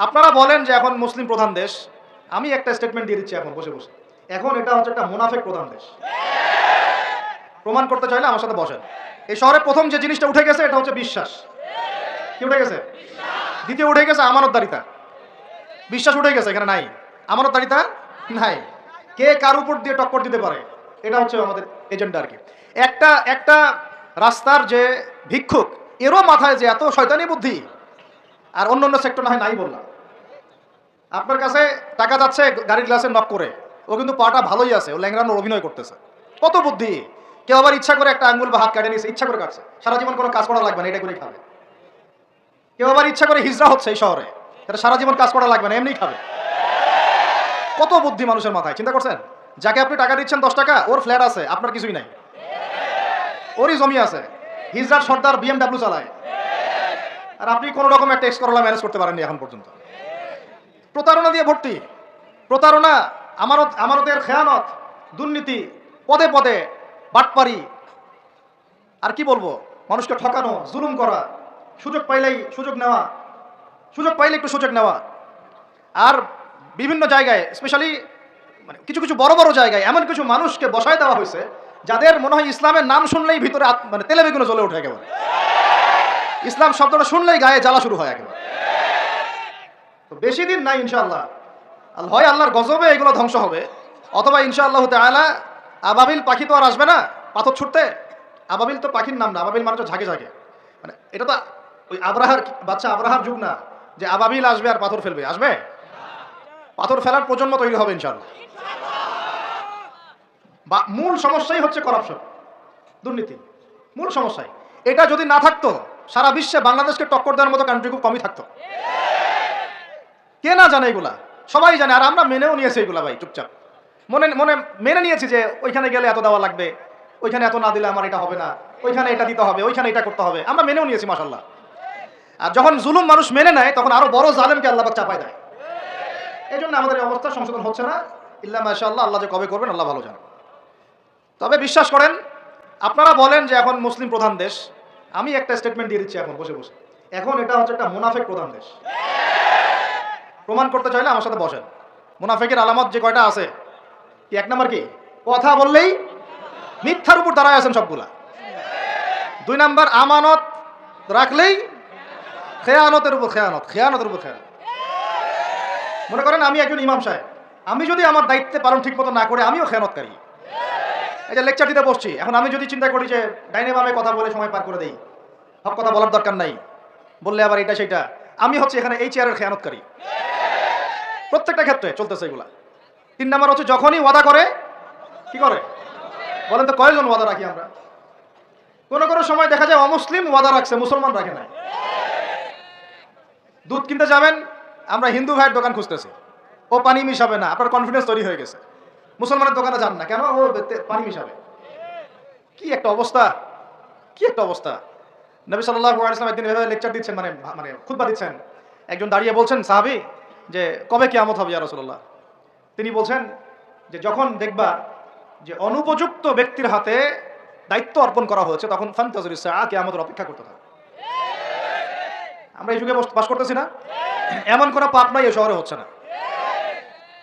আপনারা বলেন যে এখন মুসলিম প্রধান দেশ, আমি একটা স্টেটমেন্ট দিয়ে দিচ্ছি এখন, বসে বসে। এখন এটা হচ্ছে একটা মুনাফেক প্রধান দেশ। প্রমাণ করতে চাইলে আমার সাথে বসেন। এই শহরে প্রথম যে জিনিসটা উঠে গেছে, এটা হচ্ছে বিশ্বাস। কি উঠে গেছে? দ্বিতীয় উঠে গেছে আমানতদারিতা। বিশ্বাস উঠে গেছে, এখানে নাই। আমানতদারিতা নাই। কে কার উপর দিয়ে টক্কর দিতে পারে, এটা হচ্ছে আমাদের এজেন্ডা আর কি। একটা একটা রাস্তার যে ভিক্ষুক, এরও মাথায় যে এত শয়তানি বুদ্ধি, আর অন্য অন্য সেক্টর না হয় নাই বললাম। আপনার কাছে টাকা যাচ্ছে, গাড়ির গ্লাসে নক করে। ও কিন্তু পাটা ভালোই আছে, ও ল্যাংরানোর অভিনয় করতেছে। কত বুদ্ধি? কেউ আবার ইচ্ছা করে একটা আঙ্গুল বা হাত কাটে নিয়েছে, ইচ্ছা করে কাটছে। সারা জীবন কোনো কাজ করা লাগবে না, এটা করে খাবে। কেউ আবার ইচ্ছা করে হিজড়া হচ্ছে এই শহরে এটা সারা জীবন কাজ করা লাগবে না এমনি খাবে। কত বুদ্ধি মানুষের মাথায়, চিন্তা করছেন? যাকে আপনি টাকা দিচ্ছেন দশ টাকা, ওর ফ্ল্যাট আছে, আপনার কিছুই নাই। ওরই জমি আছে। হিজড়ার সর্দার বিএমডাব্লিউ চালায়। আর আপনি কোনো রকম একটা এক্স করলা ম্যানেজ করতে পারেননি এখন পর্যন্ত। প্রতারণা দিয়ে ভর্তি। প্রতারণা, আমানত, আমানতের খেয়ানত, দুর্নীতি, পদে পদে, বাটপারি। আর কি বলব? মানুষকে ঠকানো, জুলুম করা, সুযোগ পাইলেই সুযোগ নেওয়া, সুযোগ পাইলে একটু সুযোগ নেওয়া। আর বিভিন্ন জায়গায় স্পেশালি মানে কিছু কিছু বড় বড় জায়গায়, এমন কিছু মানুষকে বসায় দেওয়া হয়েছে, যাদের মনে হয় ইসলামের নাম শুনলেই ভিতরে মানে তেলে বেগুনে জ্বলে ওঠে একেবারে। ইসলাম শব্দটা শুনলেই গায়ে জ্বালা শুরু হয় একেবারে। বেশি দিন নাই ইনশাআল্লাহ। হয় আল্লাহর গজবে এগুলো ধ্বংস হবে, অথবা ইনশাআল্লাহ তাআলা আবাবিল পাখি তো আর আসবে না, পাথর ছুটতে? আবাবিল তো পাখির নাম না, আবাবিল মানে ঝাঁকে ঝাঁকে। মানে এটা তো ওই আব্রাহার বাচ্চা আব্রাহার যুগ না, যে আবাবিল আসবে আর পাথর ফেলবে। আসবে? পাথর ফেলার প্রজন্ম তৈরি হবে ইনশাআল্লাহ। বা মূল সমস্যাই হচ্ছে করাপশন দুর্নীতি। মূল সমস্যাই। এটা যদি না থাকতো, সারা বিশ্বে বাংলাদেশকে টক্কর দেওয়ার মতো কান্ট্রি খুব কমই থাকতো। কে না জানে এগুলা? সবাই জানে, আর আমরা মেনেও নিয়েছি এগুলা ভাই, চুপচাপ। মনে মনে, মেনে নিয়েছি যে ওইখানে গেলে এত দেওয়া লাগবে, ওইখানে এত না দিলে আমার এটা হবে না, ওইখানে এটা দিতে হবে, ওইখানে এটা করতে হবে। আমরা মেনেও নিয়েছি মাসাল্লাহ আর যখন জুলুম মানুষ মেনে নেয়, তখন আরও বড় জালেমকে আল্লাহ চাপায় দেয়। এই জন্য আমাদের অবস্থা সংশোধন হচ্ছে না। ইল্লা মাশাল্লাহ আল্লাহ যে কবে করবেন, আল্লাহ ভালো জানেন তবে বিশ্বাস করেন, আপনারা বলেন যে এখন মুসলিম প্রধান দেশ, আমি একটা স্টেটমেন্ট দিয়ে দিচ্ছি এখন, বসে বসে। এখন এটা হচ্ছে একটা মুনাফেক প্রধান দেশ। প্রমাণ করতে চাইলে আমার সাথে বসেন। মুনাফেকের আলামত যে কয়টা আছে? এক নাম্বার কি? কথা বললেই মিথ্যার উপর দাঁড়ায় আছেন সবগুলা। দুই নাম্বার, আমানত রাখলেই খেয়ানতের উপর খেয়ানত, খেয়ানতের উপর খেয়ানত। মনে করেন আমি একজন ইমাম সাহেব। আমি যদি আমার দায়িত্বে পালন ঠিক মতো না করে, আমিও খেয়ানতকারী। এই যে লেকচার দিতে বসছি, এখন আমি যদি চিন্তা করি যে ডাইনে বামে কথা বলে সময় পার করে দেই, সব কথা বলার দরকার নাই। বললে আবার এটা সেটা আমি হচ্ছে এখানে এই চেয়ারের খেয়ানতকারী। প্রত্যেকটা ক্ষেত্রে চলতেছে এগুলা। তিন নাম্বার হচ্ছে যখনই ওয়াদা করে, কি করে? বলেন তো কয়জন ওয়াদা রাখি আমরা? কোনো কোনো সময় দেখা যায় অমুসলিম ওয়াদা রাখছে, মুসলমান রাখে নাই। দুধ কিনতে যাবেন, আমরা হিন্দু ভাইয়ের দোকান খুঁজতেছি। ও পানি মিশাবে না, আপনার কনফিডেন্স তৈরি হয়ে গেছে। মুসলমানের দোকানে যান না, কেন? ও পানি মিশাবে। কি একটা অবস্থা, কি একটা অবস্থা। নবী সাল্লাহ একদিন এভাবে লেকচার দিচ্ছেন মানে মানে খুতবা দিচ্ছেন। একজন দাঁড়িয়ে বলছেন, সাহাবি যে কবে কিয়ামত হবে ইয়া তিনি বলছেন যে যখন দেখবা যে অনুপযুক্ত ব্যক্তির হাতে দায়িত্ব অর্পণ করা হয়েছে, তখন ফান্তাজুরি কিয়ামতের অপেক্ষা করতে থাকে। আমরা এই যুগে বাস করতেছি না। এমন কোনো পাপ নাই এই শহরে হচ্ছে না।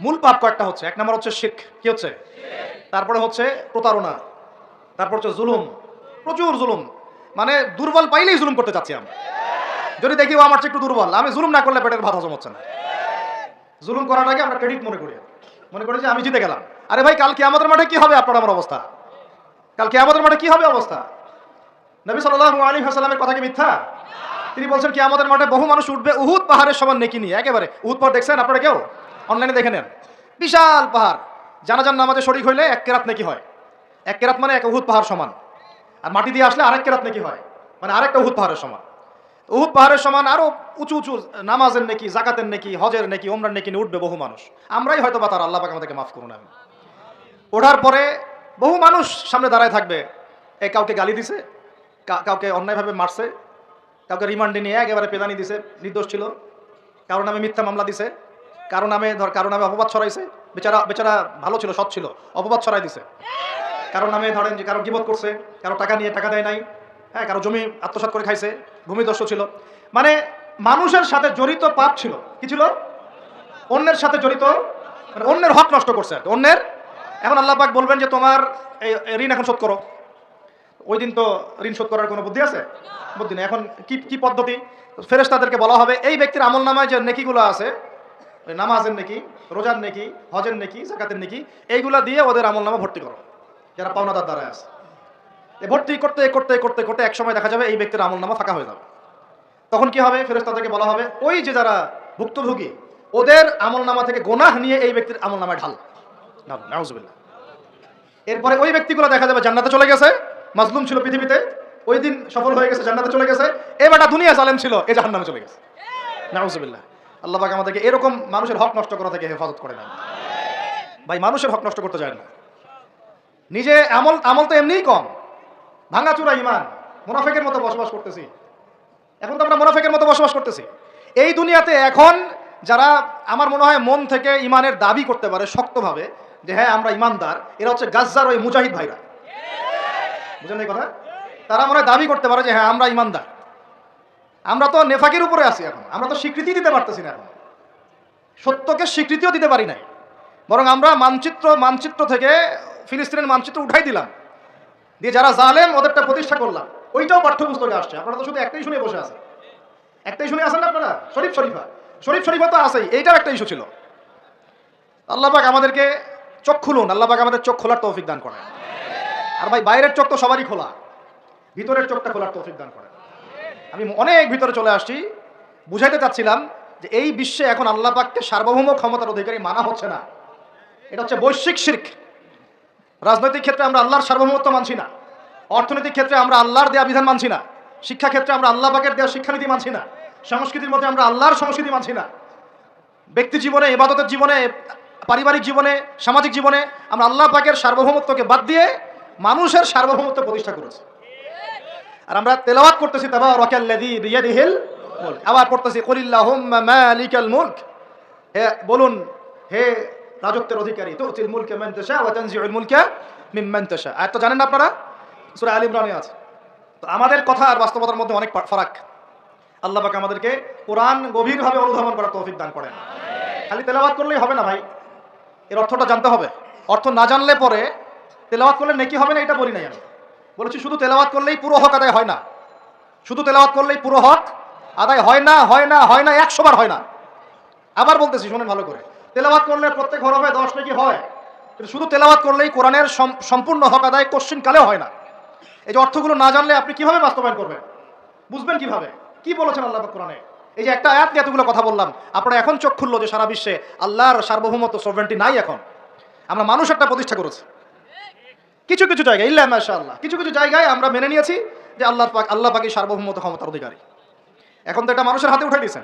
মূল পাপ কয়েকটা হচ্ছে। এক নম্বর হচ্ছে শিখ কি হচ্ছে? তারপরে হচ্ছে প্রতারণা। তারপর হচ্ছে জুলুম। প্রচুর জুলুম। মানে দুর্বল পাইলেই জুলুম করতে চাচ্ছি আমরা। যদি দেখি, ও আমার একটু দুর্বল, আমি জুলুম না করলে পেটের ভাত হজম হচ্ছে না। জুলুম করাটাকে আমরা ক্রেডিট মনে করি। মনে করি যে আমি জিতে গেলাম। আরে ভাই কালকে আমাদের মাঠে কি হবে আপনার আমার অবস্থা? কালকে আমাদের মাঠে কি হবে অবস্থা? নবী সাল্লাল্লাহু আলাইহি ওয়াসাল্লামের কথা কি মিথ্যা? তিনি বলছেন কি আমাদের মাঠে বহু মানুষ উঠবে উহুদ পাহাড়ের সমান নেকি নিয়ে। একেবারে, উহুদ পাহাড় দেখছেন আপনারা কেউ? অনলাইনে দেখে নেন। বিশাল পাহাড়। জানাজান নামাজে শরিক হইলে এক কেরাত নাকি হয়। এক কেরাত মানে এক উহুদ পাহাড় সমান। আর মাটি দিয়ে আসলে আরেক কেরাত নাকি হয়। মানে আরেকটা উহুদ পাহাড়ের সমান। উহুদ পাহাড়ের সমান আরও উঁচু উঁচু নামাজের নাকি জাকাতের নাকি, হজের নাকি ওমরার নাকি উঠবে বহু মানুষ। আমরাই হয়তো বা তার আল্লাহ আমাদেরকে মাফ করুন আমি ওঠার পরে বহু মানুষ সামনে দাঁড়ায় থাকবে। এ, কাউকে গালি দিছে কাউকে অন্যায়ভাবে মারছে, কাউকে রিমান্ডে নিয়ে একেবারে পেদানি দিছে, নির্দোষ ছিল। কারও নামে মিথ্যা মামলা দিছে, কারও নামে ধর, কারও নামে অপবাদ ছড়াইছে, বেচারা বেচারা ভালো ছিল, সৎ ছিল, অপবাদ ছড়াই দিছে। কারও নামে ধরেন যে কারও গিবত করছে, কারও টাকা নিয়ে টাকা দেয় নাই হ্যাঁ কারও জমি আত্মসাৎ করে খাইছে ভূমিদস্য ছিল। মানে মানুষের সাথে জড়িত পাপ ছিল। কি ছিল? অন্যের সাথে জড়িত মানে অন্যের হক নষ্ট করছে আর অন্যের। এখন আল্লাহ পাক বলবেন যে, তোমার এই ঋণ এখন শোধ করো। ওই দিন তো ঋণ শোধ করার কোনো বুদ্ধি আছে? বুদ্ধি নেই। এখন কি কি পদ্ধতি? ফেরেস তাদেরকে বলা হবে, এই ব্যক্তির আমল নামায় যে নেকিগুলো আছে নামাজের নেকি, রোজার নেকি, হজের নেকি, জাকাতের নেকি, এইগুলা দিয়ে ওদের আমল নামা ভর্তি করো। যারা পাওনাদার দ্বারা আছে। ভর্তি করতে করতে করতে করতে এক সময় দেখা যাবে এই ব্যক্তির আমল নামা ফাঁকা হয়ে যাবে। তখন কি হবে? ফেরেস তাদেরকে বলা হবে, ওই যে যারা ভুক্তভোগী, ওদের আমল নামা থেকে গোনাহ নিয়ে এই ব্যক্তির আমল নামায় ঢাল। এরপরে ওই ব্যক্তিগুলো দেখা যাবে জান্নাতে চলে গেছে, মাজলুম ছিল পৃথিবীতে, ওই দিন সফল হয়ে গেছে, জান্নাতে চলে গেছে এ বেটা দুনিয়া জালেম ছিল এই জাহান্নামে চলে গেছে। নাউজুবিল্লাহ। আল্লাহ পাক আমাদেরকে এরকম মানুষের হক নষ্ট করা থেকে হেফাজত করে না ভাই, মানুষের হক নষ্ট করতে যায় না। নিজে আমল আমল তো এমনিই কম। ভাঙাচুরা ইমান, মুনাফেকের মতো বসবাস করতেছি। এখন তো আমরা মুনাফেকের মতো বসবাস করতেছি। এই দুনিয়াতে এখন যারা আমার মনে হয় মন থেকে ইমানের দাবি করতে পারে শক্তভাবে, যে হ্যাঁ আমরা ইমানদার, এরা হচ্ছে গাজ্জার ওই মুজাহিদ ভাইরা। বুঝলেন এই কথা? তারা মনে দাবি করতে পারে যে হ্যাঁ আমরা ইমানদার। আমরা তো নেফাকের উপরে আছি এখন। আমরা তো স্বীকৃতি দিতে পারতেছি না এখন। সত্যকে স্বীকৃতিও দিতে পারি নাই। বরং আমরা মানচিত্র মানচিত্র থেকে ফিলিস্তিনের মানচিত্র উঠাই দিলাম। দিয়ে যারা জালেম, ওদেরটা প্রতিষ্ঠা করলাম। ওইটাও পাঠ্যপুস্তকে আসছে। আপনারা তো শুধু একটাই শুনে বসে আছেন। একটাই শুনে আসেন না আপনারা? শরীফ শরীফা। শরীফ শরীফা তো আছেই। এইটাও একটা ইস্যু ছিল। আল্লাহবাক আমাদেরকে চোখ খুলুন। আল্লাহবাক আমাদের চোখ খোলার তৌফিক দান করেন। আর ভাই, বাইরের চোখ তো সবারই খোলা। ভিতরের চোখটা খোলার তৌফিক দান করেন। আমি অনেক ভিতরে চলে আসছি। বুঝাইতে চাচ্ছিলাম যে এই বিশ্বে এখন আল্লাহ পাককে সার্বভৌম ক্ষমতার অধিকারী মানা হচ্ছে না। এটা হচ্ছে বৈশ্বিক শির্ক। রাজনৈতিক ক্ষেত্রে আমরা আল্লাহর সার্বভৌমত্ব মানছি না। অর্থনৈতিক ক্ষেত্রে আমরা আল্লাহর দেয়া বিধান মানছি না। শিক্ষা ক্ষেত্রে আমরা আল্লাহ পাকের দেওয়া শিক্ষানীতি মানছি না। সংস্কৃতির মধ্যে আমরা আল্লাহর সংস্কৃতি মানছি না। ব্যক্তি জীবনে, ইবাদতের জীবনে, পারিবারিক জীবনে, সামাজিক জীবনে আমরা আল্লাহ পাকের সার্বভৌমত্বকে বাদ দিয়ে মানুষের সার্বভৌমত্ব প্রতিষ্ঠা করেছি। আর আমরা তেলাওয়াত করতেছি তাবা মুলক। আবার পড়তেছি, কুলিল্লাহুম্মা মালিকাল মুলক। হে, বলুন, হে রাজত্বের অধিকারী, তুতিল মুলকা মান তাশা ওয়া তানজিউল মুলকা আর তো জানেন আপনারা? সূরা আলী ইমরানে আছে। তো আমাদের কথা আর বাস্তবতার মধ্যে অনেক ফারাক। আল্লাহ পাক আমাদেরকে কোরআন গভীরভাবে অনুধাবন করার তৌফিক দান করেন। খালি তেলাওয়াত করলেই হবে না ভাই। এর অর্থটা জানতে হবে। অর্থ না জানলে পরে তেলাওয়াত করলে নেকি হবে না এটা বলি নাই আমি। বলেছি শুধু তেলাওয়াত করলেই পুরো হক আদায় হয় না। শুধু তেলাওয়াত করলেই পুরো হক আদায় হয় না হয় না হয় না একশোবার হয় না। আবার বলতেছি, শুনেন ভালো করে। তেলাওয়াত করলে প্রত্যেক হরফে দশ নাকি হয়? কিন্তু শুধু তেলাওয়াত করলেই কোরআনের সম্পূর্ণ হক আদায় কোশ্চিন কালেও হয় না। এই যে অর্থগুলো না জানলে আপনি কীভাবে বাস্তবায়ন করবেন? বুঝবেন কীভাবে? কি বলেছেন আল্লাহ কোরআনে? এই যে একটা আয়াত এতগুলো কথা বললাম, আপনারা এখন চোখ খুললো যে সারা বিশ্বে আল্লাহর সার্বভৌমত্ব সভেন্টি নাই এখন। আমরা মানুষ একটা প্রতিষ্ঠা করেছি। কিছু কিছু জায়গায় ইল্লা মাশাআল্লাহ, কিছু কিছু জায়গায় আমরা মেনে নিয়েছি যে আল্লাহ পাক, আল্লাহ পাকি সার্বভৌমত্ব ক্ষমতার অধিকারী। এখন তো এটা মানুষের হাতে উঠে দিয়েছেন।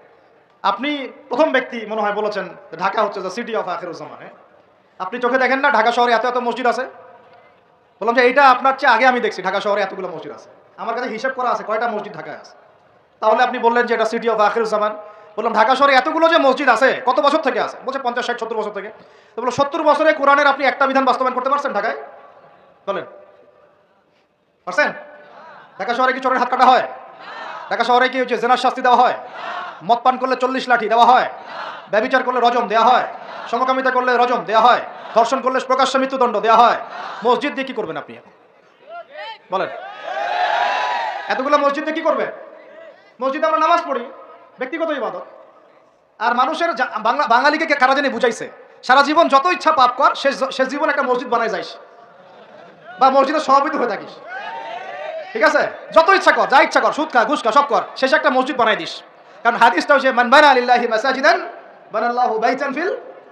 আপনি প্রথম ব্যক্তি মনে হয় বলেছেন, ঢাকা হচ্ছে সিটি অফ আখের আখেরুজ্জামানে। আপনি চোখে দেখেন না, ঢাকা শহরে এত এত মসজিদ আছে? বললাম যে, এইটা আপনার চেয়ে আগে আমি দেখছি, ঢাকা শহরে এতগুলো মসজিদ আছে। আমার কাছে হিসাব করা আছে, কয়টা মসজিদ ঢাকায় আছে? তাহলে আপনি বললেন যে, এটা সিটি অফ আখেরুজ্জামান। বললাম, ঢাকা শহরে এতগুলো যে মসজিদ আছে, কত বছর থেকে আছে? বলছে, পঞ্চাশ, ষাট, সত্তর বছর থেকে। তো বলো সত্তর বছরে কোরআনের আপনি একটা বিধান বাস্তবায়ন করতে পারছেন ঢাকায়? বলেন। পারছেন? ঢাকা শহরে কি চোরের হাত কাটা হয়? ঢাকা শহরে কি হচ্ছে জেনার শাস্তি দেওয়া হয়? মদ পান করলে চল্লিশ লাঠি দেওয়া হয়, ব্যবিচার করলে রজম দেওয়া হয়, সমকামিতা করলে রজম দেওয়া হয়, ধর্ষণ করলে প্রকাশ্য মৃত্যুদণ্ড দেওয়া হয়, মসজিদ দিয়ে কি করবেন আপনি এখন? বলেন। এতগুলো মসজিদ দিয়ে কি করবেন? মসজিদে আমরা নামাজ পড়ি, ব্যক্তিগত ইবাদত। আর মানুষের বাংলা, বাঙালিকে কারা জানি বুঝাইছে, সারা জীবন যত ইচ্ছা পাপ কর, শেষ জীবন একটা মসজিদ বানায় যাইস। বা মসজিদের সভাপতি হয়ে থাকিস। ঠিক আছে? যত ইচ্ছা কর, যা ইচ্ছা কর, সুদ খা খা, সব কর, শেষে একটা মসজিদ বানাই দিস। কারণ হাদিসটা হচ্ছে মান বানা আলিল্লাহি মাসাজিদান, বানাল্লাহু বাইতান ফিল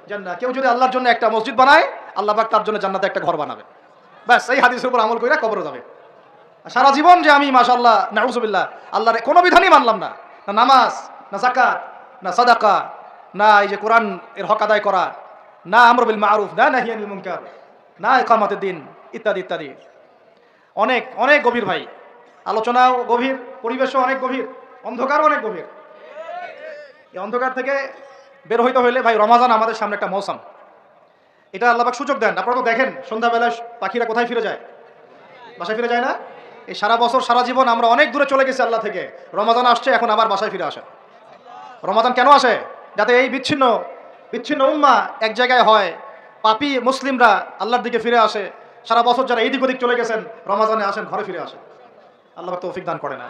জান্নাহ। কেউ যদি আল্লাহর জন্য একটা মসজিদ বানায়, আল্লাহ পাক তার জন্য জান্নাতে একটা ঘর বানাবে। ব্যাস, এই হাদিসের উপর আমল কইরা কবরে যাবে। সারা জীবন যে আমি, মাশাআল্লাহ, নাউজুবিল্লাহ, আল্লাহর কোনো বিধানই মানলাম না। না নামাজ, না যাকাত, না সাদাকা, না এই যে কোরআন এর হক আদায় করা, না আমর বিল মারুফ, না নাহিয়ানিল মুনকার, না একামাতের দিন, ইত্যাদি ইত্যাদি। অনেক অনেক গভীর ভাই। আলোচনাও গভীর, পরিবেশও অনেক গভীর, অন্ধকারও অনেক গভীর। এই অন্ধকার থেকে বের হইতে হইলে ভাই রমাজান আমাদের সামনে একটা মৌসুম। এটা আল্লাহবাক সুযোগ দেন। আপনারা তো দেখেন, সন্ধ্যাবেলা পাখিরা কোথায় ফিরে যায়? বাসায় ফিরে যায় না? এই সারা বছর, সারা জীবন আমরা অনেক দূরে চলে গেছি আল্লাহ থেকে। রমাজান আসছে, এখন আবার বাসায় ফিরে আসে রমাজান কেন আসে? যাতে এই বিচ্ছিন্ন বিচ্ছিন্ন উম্মা এক জায়গায় হয়, পাপি মুসলিমরা আল্লাহর দিকে ফিরে আসে। সারা বছর যারা এদিক ওদিক চলে গেছেন, রমাজানে আসেন, ঘরে ফিরে আসেন। আল্লাহ তো তৌফিক দান করে না